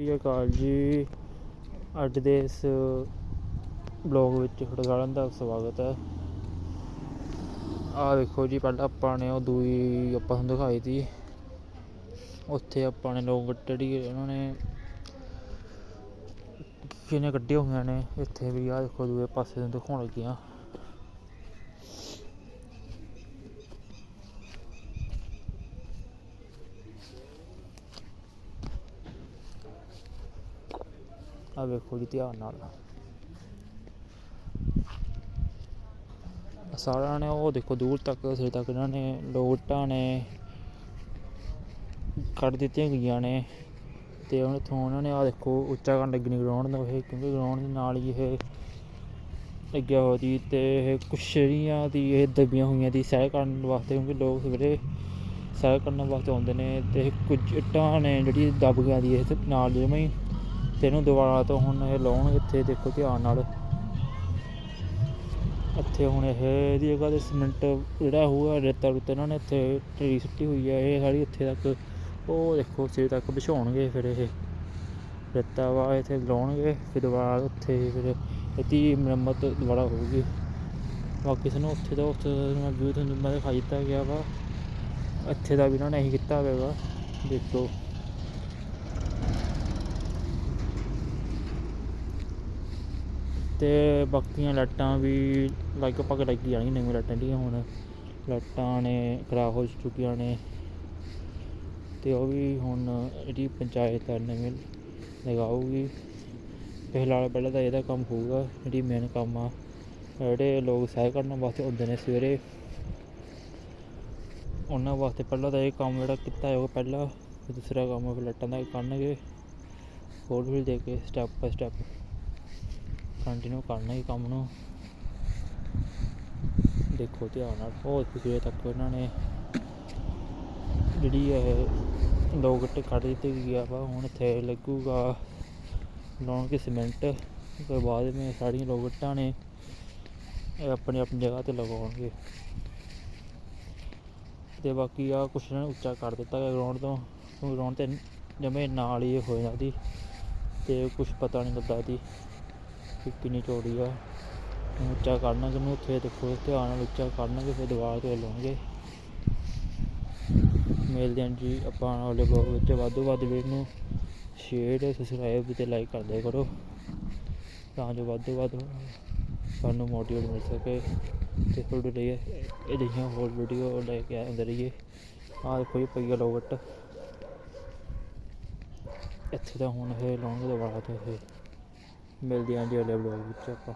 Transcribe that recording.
ਸ੍ਰੀ ਅਕਾਲ ਜੀ। ਅੱਜ ਦੇ ਇਸ ਬਲੌਗ ਵਿੱਚ ਤੁਹਾਡਾ ਸਾਰਿਆਂ ਦਾ ਸਵਾਗਤ ਹੈ। ਆਹ ਦੇਖੋ ਜੀ, ਪਹਿਲਾਂ ਆਪਾਂ ਨੇ ਉਹ ਦੂਈ ਆਪਾਂ ਨੂੰ ਦਿਖਾਈ ਤੀ। ਉੱਥੇ ਆਪਾਂ ਨੇ ਲੋਕ ਜਿਹੜੀ ਉਹਨਾਂ ਨੇ। ਕਿਨੇ ਕੱਢੀਆਂ ਹੋਈਆਂ ਨੇ। ਇੱਥੇ ਵੀ ਆਹ ਦੇਖੋ ਦੂਏ ਪਾਸੇ ਨੂੰ ਦਿਖਾਉਣ ਲੱਗੀਆਂ। ਆਹ ਵੇਖੋ ਜੀ ਧਿਆਨ ਨਾਲ। ਸਾਰਿਆਂ ਨੇ ਉਹ ਦੇਖੋ ਦੂਰ ਤੱਕ ਸਿਰ ਤੱਕ ਇਹਨਾਂ ਨੇ ਲੋਟਾਂ ਨੇ ਕੱਢ ਦਿੱਤੀਆਂ ਗਈਆਂ ਨੇ। ਤੇ ਹੁਣ ਇੱਥੋਂ ਉਹਨਾਂ ਨੇ ਆ ਦੇਖੋ ਉੱਚਾ ਕਰਨ ਲੱਗਣੀ ਗਰਾਊਂਡ ਨੂੰ ਇਹ, ਕਿਉਂਕਿ ਗਰਾਊਂਡ ਦੇ ਨਾਲ ਹੀ ਇਹ ਲੱਗਿਆ ਹੋਇਆ ਸੀ ਤੇ ਇਹ ਕੁਛ ਜਿਹੜੀਆਂ ਦੀ ਇਹ ਦਬੀਆਂ ਹੋਈਆਂ ਦੀ ਸੈਰ ਕਰਨ ਵਾਸਤੇ, ਕਿਉਂਕਿ ਲੋਕ ਸਵੇਰੇ ਸੈਰ ਕਰਨ ਵਾਸਤੇ ਆਉਂਦੇ ਨੇ ਤੇ ਇਹ ਕੁਝ ਇੱਟਾਂ ਨੇ ਜਿਹੜੀ ਦਬ ਗਈਆਂ ਦੀ ਇਹ ਨਾਲ, ਜਿਵੇਂ ਹੀ ਤੇ ਇਹਨੂੰ ਦੁਬਾਰਾ ਤੋਂ ਹੁਣ ਇਹ ਲਾਉਣਗੇ ਇੱਥੇ ਦੇਖੋ ਧਿਆਨ ਨਾਲ। ਇੱਥੇ ਹੁਣ ਇਹ ਇਹਦੀ ਜਗ੍ਹਾ ਤੇ ਸੀਮੈਂਟ ਜਿਹੜਾ ਹੋਊਗਾ, ਰੇਤਾ ਰੁੱਤਾ ਇਹਨਾਂ ਨੇ ਇੱਥੇ ਢੇਰੀ ਸੁੱਟੀ ਹੋਈ ਹੈ ਇਹ ਸਾਰੀ ਇੱਥੇ ਤੱਕ ਉਹ ਦੇਖੋ ਸਿਰ ਤੱਕ ਵਿਛਾਉਣਗੇ ਫਿਰ ਇਹ। ਰੇਤਾ ਵਾ ਇੱਥੇ ਲਾਉਣਗੇ, ਫਿਰ ਦੁਬਾਰਾ ਉੱਥੇ ਫਿਰ ਇਹਦੀ ਮੁਰੰਮਤ ਦੁਬਾਰਾ ਹੋਊਗੀ। ਬਾਕੀ ਸਾਨੂੰ ਉੱਥੇ ਦਾ ਉੱਥੇ ਮੈਂ ਵਿਊ ਤੁਹਾਨੂੰ ਮੈਂ ਦਿਖਾਈ ਦਿੱਤਾ ਗਿਆ ਵਾ। ਇੱਥੇ ਦਾ ਵੀ ਇਹਨਾਂ ਨੇ ਇਹੀ ਕੀਤਾ ਹੋਵੇਗਾ ਦੇਖੋ। ਤੇ ਬਾਕੀਆਂ ਲਾਈਟਾਂ ਵੀ ਲਗਭਗ ਲੱਗ ਜਾਣਗੀਆਂ ਨਵੀਆਂ ਲਾਈਟਾਂ ਜਿਹੜੀਆਂ ਹੁਣ, ਲਾਈਟਾਂ ਨੇ, ਖਰਾਬ ਹੋ ਚੁੱਕੀਆਂ ਨੇ, ਤੇ ਉਹ ਵੀ ਹੁਣ ਜਿਹੜੀ ਪੰਚਾਇਤ ਆ ਨਵੀਂ ਲਗਾਊਗੀ। ਫਿਲਹਾਲ ਪਹਿਲਾਂ ਤਾਂ ਇਹਦਾ ਕੰਮ ਹੋਊਗਾ, ਜਿਹੜੀ ਮੇਨ ਕੰਮ ਆ, ਜਿਹੜੇ ਲੋਕ ਸੈਰ ਕਰਨ ਵਾਸਤੇ ਹੁੰਦੇ ਨੇ ਸਵੇਰੇ, ਉਹਨਾਂ ਵਾਸਤੇ ਪਹਿਲਾਂ ਤਾਂ ਇਹ ਕੰਮ ਜਿਹੜਾ ਕੀਤਾ ਹੈ ਉਹ ਪਹਿਲਾਂ ਦੂਸਰਾ ਕੰਮ ਫਿਰ ਲਾਈਟਾਂ ਦਾ ਕਰਨਗੇ, ਹੋਰ ਵੀ ਦੇ ਕੇ ਸਟੈਪ ਬਾਏ ਸਟੈਪ ਕੰਟੀਨਿਊ ਕਰਨਾ ਹੀ ਕੰਮ ਨੂੰ। ਦੇਖੋ ਧਿਆਨ ਨਾਲ। ਬਹੁਤ ਪਿਛਲੇ ਤੱਕ ਇਹਨਾਂ ਨੇ ਜਿਹੜੀ ਇਹ ਲੋਕ ਇੱਟ ਕੱਢ ਦਿੱਤੀ ਗਈ ਆ ਵਾ ਹੁਣ ਇੱਥੇ ਲੱਗੂਗਾ। ਲਾਉਣਗੇ ਸੀਮੈਂਟ ਫਿਰ ਬਾਅਦ ਵਿੱਚ ਸਾਰੀਆਂ ਲੋਕ ਇੱਟਾਂ ਨੇ ਇਹ ਆਪਣੀ ਆਪਣੀ ਜਗ੍ਹਾ ਤੇ ਲਗਾਉਣਗੇ। ਤੇ ਬਾਕੀ ਆ ਕੁਛ ਇਹਨਾਂ ਨੇ ਉੱਚਾ ਕਰ ਦਿੱਤਾ ਗਿਆ ਗਰਾਊਂਡ ਤੋਂ। ਗਰਾਊਂਡ ਤੇ ਜਮੇ ਨਾਲ ਹੀ ਹੋ ਜਾਂਦੀ। ਤੇ ਕੁਛ ਪਤਾ ਨਹੀਂ ਲੱਗਾ ਦੀ ਕਿ ਕਿੰਨੀ ਚੌੜੀ ਆ। ਉੱਚਾ ਕਰਨਾ ਕਿਨੂੰ ਉੱਥੇ ਦੇਖੋ, ਧਿਆਨ ਨਾਲ ਉੱਚਾ ਕਰਨਗੇ, ਫਿਰ ਦੁਬਾਰਾ ਤੋਂ ਲਾਉਣਗੇ। ਮਿਲਦੇ ਹਾਂ ਜੀ ਆਪਾਂ ਵਾਲੇ ਬਲੌਗ ਵਿੱਚ। ਵੱਧ ਤੋਂ ਵੱਧ ਵੀਡੀਓ ਨੂੰ ਸ਼ੇਅਰ ਸਬਸਕ੍ਰਾਈਬ ਤੇ ਲਾਈਕ ਕਰਦੇ ਕਰੋ। ਤਾਂ ਜੋ ਵੱਧ ਤੋਂ ਵੱਧ ਸਾਨੂੰ ਮੋਟੀਵੇਟ ਮਿਲ ਸਕੇ ਤੇ ਤੁਹਾਡੇ ਲਈ ਇਹ ਜਿਹੀਆਂ ਹੋਰ ਵੀਡੀਓ ਲੈ ਕੇ ਆਉਂਦੇ ਰਹੀਏ। ਆਹ ਦੇਖੋ ਜੀ ਪਈਆ ਲੋਗਟ ਇੱਥੇ ਤਾਂ ਹੁਣ ਇਹ ਲਾਉਣਗੇ ਦੁਬਾਰਾ ਤੋਂ ਇਹ। ਮਿਲਦੇ ਹਾਂ ਜੀ ਅਗਲੇ ਬਲੌਗ ਵਿੱਚ ਆਪਾਂ।